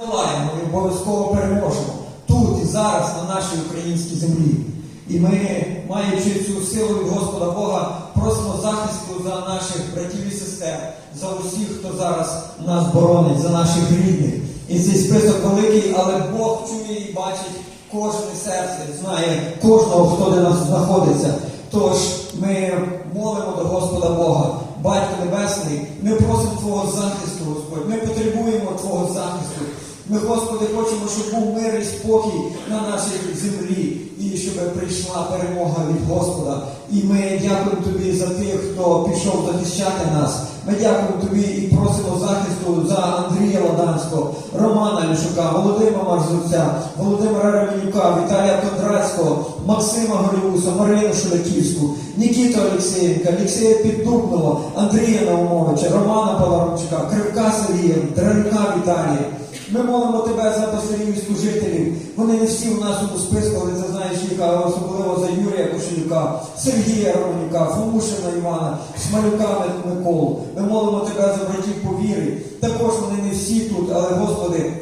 І обов'язково переможемо тут і зараз на нашій українській землі. І ми, маючи цю силу від Господа Бога, просимо захисту за наших братів і сестер, за усіх, хто зараз нас боронить, за наших рідних. І цей список великий, але Бог чує і бачить кожне серце, знає кожного, хто де нас знаходиться. Тож ми молимо до Господа Бога, Батько Небесний, ми просимо Твого захисту, Господь. Ми потребуємо Твого захисту. Ми, Господи, хочемо, щоб був мир і спокій на нашій землі, і щоб прийшла перемога від Господа. І ми дякуємо Тобі за тих, хто пішов захищати нас. Ми дякуємо Тобі і просимо захисту за Андрія Ладанського, Романа Лішука, Володимира Марзуця, Володимира Ременюка, Віталія Кондрацького, Максима Голіуса, Марину Шуляківську, Нікіту Олексєєнка, Олексія Піддубного, Андрія Наумовича, Романа Паларомчука, Кривка Сергія, Дренюка Віталія. Ми молимо тебе за пасторів і служителів. Вони не всі у нас у списку, але це знаєш, яка особливо за Юрія Кошелюка, Сергія Романюка, Фомушина Івана, Смалюка Миколу. Ми молимо тебе за братів по вірі. Також вони не всі тут, але Господи.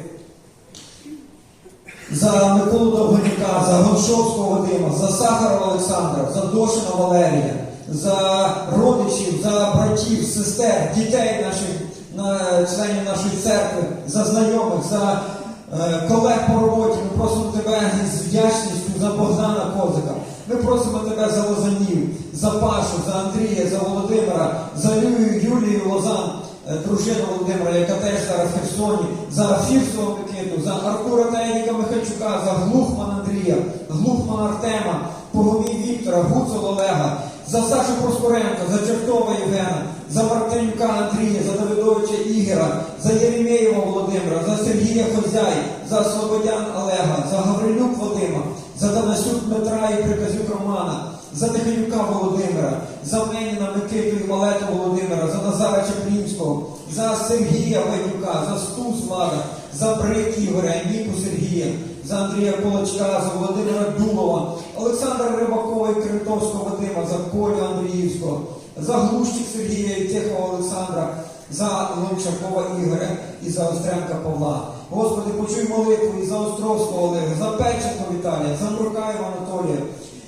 За Миколу Довгоніка, за Гоншовського Вадима, за Сахарова Олександра, за Дошина Валерія, за родичів, за братів, сестер, дітей наших на членів нашої церкви, за знайомих, за е, колег по роботі. Ми просимо тебе з вдячністю за Богдана Козика. Ми просимо тебе за Лозанів, за Пашу, за Андрія, за Володимира, за Юлію, Юлію Лозан, е, дружину Володимира, яка теж зараз в Херсоні, за Фірсову Микиту, за Артура та Едіка Михайчука, за Глухман Андрія, Глухман Артема, Погомій Віктора, Гуцул Олега, за Сашу Проскоренка, за Чертова Євгена, за Мартинюка Андрія, за Давидовича Ігора, за Єремєєва Володимира, за Сергія Хозяй, за Слободян Олега, за Гаврилюк Вадима, за Данасюк Дмитра і Приказюк Романа, за Тихонюка Володимира, за Меніна Микиту і Малету Володимира, за Назара Чаплінського, за Сергія Вадюка, за Стус Влада, за Брик Ігоря, Ніку Сергія, за Андрія Полочка, за Володимира Дулова, Олександра Рибакова і Критовського Вадима, за Колю Андріївського, за Глущик Сергія і Тихого Олександра, за Лончакова Ігоря і за Остренка Павла. Господи, почуй молитву і за Островського Олега, за Печенко Віталія, за Муркаєва Анатолія,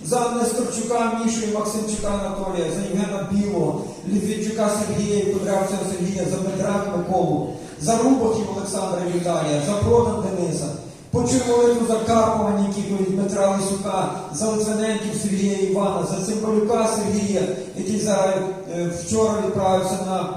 за Несторчука Мішу і Максимчука Анатолія, за Євгена Білого, Літвінчука Сергія і Кудрявця Сергія, за Петра Миколу, за Рубахів Олександра Віталія, за Продан Дениса. Почуй молитву за Карпова Нікіту Дмитра Лисюка, за Литвиненків Сергія Івана, за Цимбалюка Сергія, який зараз е, вчора відправився на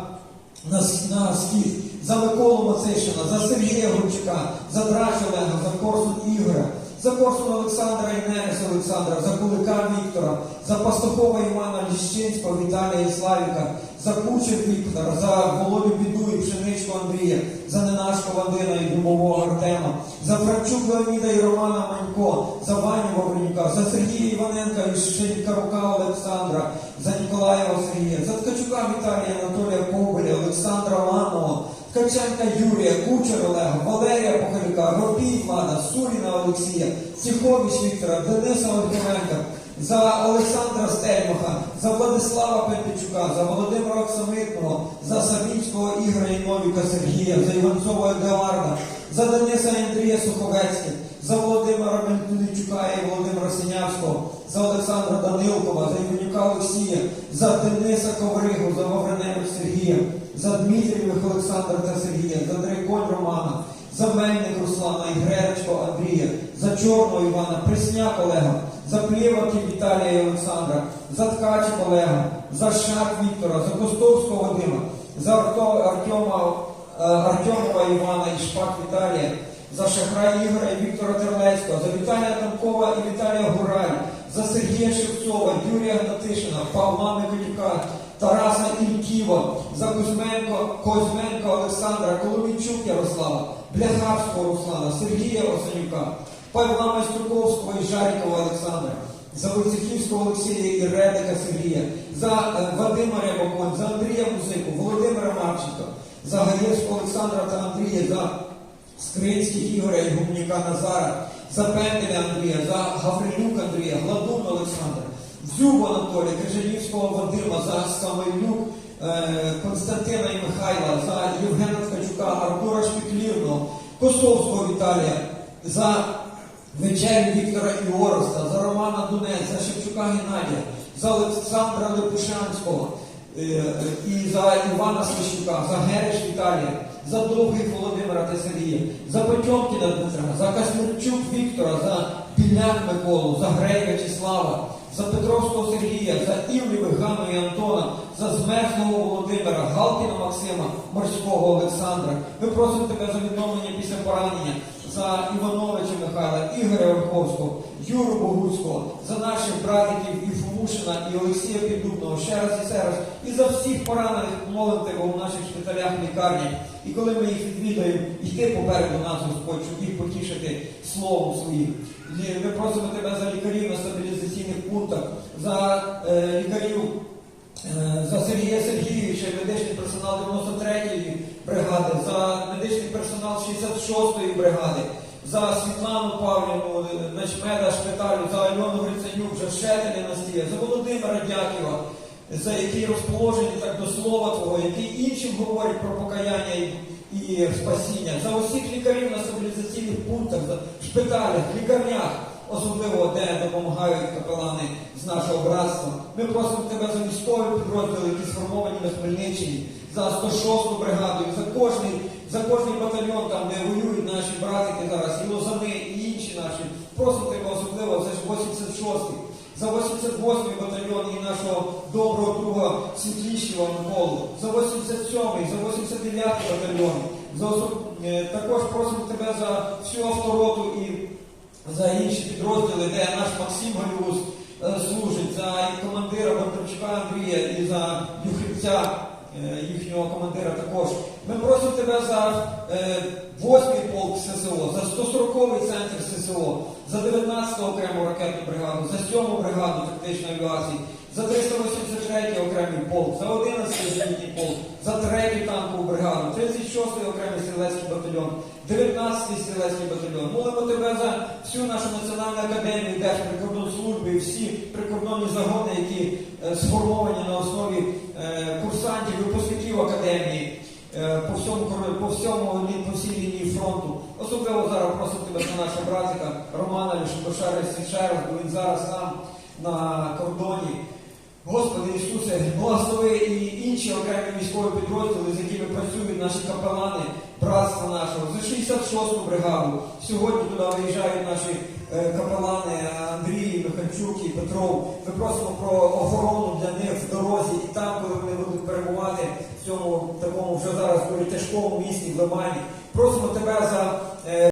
на, на схід, за Миколу Мацишина, за Сергія Гурчука, за Драч Олега, за Корсун Ігоря, за Корсун Олександра і Нерес Олександра, за Кулика Віктора, за Пастухова Івана Ліщинського, Віталія і Славіка, за Кучер Віктора, за Володю Біду і Пшеничку Андрія, за Ненашко Вадина і Дубового Артема, за Франчук Леоніда і Романа Манько, за Ваню Вавренюка, за Сергія Іваненка і Шенькарука Олександра, за Ніколаєва Сергія, за Ткачука Віталія Анатолія Коваля, Олександра Ламова, Ткаченка Юрія, Кучер Олега, Валерія Похалюка, Робій Влада, Суріна Олексія, Ціхович Віктора, Дениса Ольговенка, за Олександра Стельмаха, за Владислава Петичука, за Володимира Оксамитного, за Савінського Ігоря і Новіка Сергія, за Іванцова Едуарда, за Дениса Андрія Суховецьких, за Володимира Мельтуничука і Володимира Синявського, за Олександра Данилкова, за Іванюка Олексія, за Дениса Ковригу, за Вавреневич Сергія, за Дмитрієвих Олександра та Сергія, за Дрейконь Романа, за Мельник Руслана і Гречко Андрія, за Чорного Івана, Пресняк Олега, за Плєваків Віталія і Олександра, за Ткачик Олега, за Шак Віктора, за Костовського Вадима, за Артема, е, Артемова Івана і Шпак Віталія, за Шахра Ігоря і Віктора Терлецького, за Віталія Тамкова і Віталія Гураль, за Сергія Шевцова, Юрія Гнатишина, Павла Миколюка, Тараса Ільківа, за Кузьменко, Козьменко Олександра, Коломійчук Ярослава, Бляхарського Руслана, Сергія Осанюка, Павла Майструковського і Жарікова Олександра, за Войцехівського Олексія і Редика Сергія, за е, Вадима Рябоконь, за Андрія Музику, Володимира Марченка, за Гаєвського Олександра та Андрія, за Скринських Ігоря і Гумніка Назара, за Пенделя Андрія, за Гаврилюк Андрія, Гладун Олександра, Дзюбу Анатолія, Крижанівського Вадима, за Самойлюк Константина і Михайла, за Євгена Ткачука, Артура Шпіклірного, Косовського Віталія, за вечерю Віктора Іороста, за Романа Дунець, за Шевчука Геннадія, за Олександра Лепушанського е, е, і за Івана Свящука, за Гереш Віталія, за Довгих Володимира та Сергія, за Потьомкіна Дмитра, за Касмирчук Віктора, за Біляк Миколу, за Грей Вячеслава, за Петровського Сергія, за Івлівих Ганну і Антона, за Змерзлого Володимира, Галкіна Максима, Морського Олександра. Ми просимо тебе за відновлення після поранення, за Івановича Михайла, Ігоря Верховського, Юру Богуцького, за наших братиків і Фомушина, і Олексія Піддубного, ще раз і ще раз, і за всіх поранених молим тебе у наших шпиталях, лікарнях. І коли ми їх відвідаємо, йти попереду нас, Господь, щоб їх потішити словом своїм. Ми просимо тебе за лікарів на стабілізаційних пунктах, за е, лікарів Е, за Сергія Сергійовича, медичний персонал 93-ї бригади, за медичний персонал 66-ї бригади, за Світлану Павлівну, е, начмеда шпиталю, за Альону Гриценюк, за Шетеля Настія, за Володимира Дяківа, за які розположені так до слова Твого, які іншим говорять про покаяння і, і спасіння, за усіх лікарів на стабілізаційних пунктах, за шпиталях, лікарнях особливо де допомагають капелани з нашого братства. Ми просимо тебе за військові підрозділи, які сформовані на Хмельниччині, за 106-ту бригаду, за кожний, за кожний батальйон, там, де воюють наші братики зараз, і лозани, і інші наші. Просимо тебе особливо за 86-й. За 88-й батальйон і нашого доброго друга Світлішого Миколу, за 87-й, за 89-й батальйон. За е, Також просимо тебе за всю автороту і за інші підрозділи, де наш Максим Галюс е, служить, за командира Бондарчука Андрія і за Юхівця, е, їхнього командира також. Ми просимо тебе за е, 8-й полк ССО, за 140-й центр ССО, за 19-ту окрему ракетну бригаду, за 7-му бригаду тактичної авіації, за 383-й окремий полк, за 11-й зенітний полк, за 3-ю танкову бригаду, 36-й окремий стрілецький батальйон, 19-й стрілецький батальйон. Молимо тебе всю нашу національну академію Держприкордонслужби служби, всі прикордонні загони, які е, сформовані на основі е, курсантів, випускників академії. е, По всьому по всьому по всій лінії фронту. Особливо зараз просимо тебе за нашого братика Романа Лішукошара Січера, бо він зараз там на кордоні. Господи Ісусе, благослови і інші окремі військові підрозділи, з якими працюють наші капелани, братства нашого, за 66-ту бригаду. Сьогодні туди виїжджають наші е, капелани Андрій, Михальчук і Петров. Ми просимо про охорону для них в дорозі і там, коли вони будуть перебувати в цьому такому вже зараз дуже тяжкому місті в Лимані. Просимо тебе за. е,